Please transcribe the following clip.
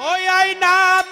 ওই না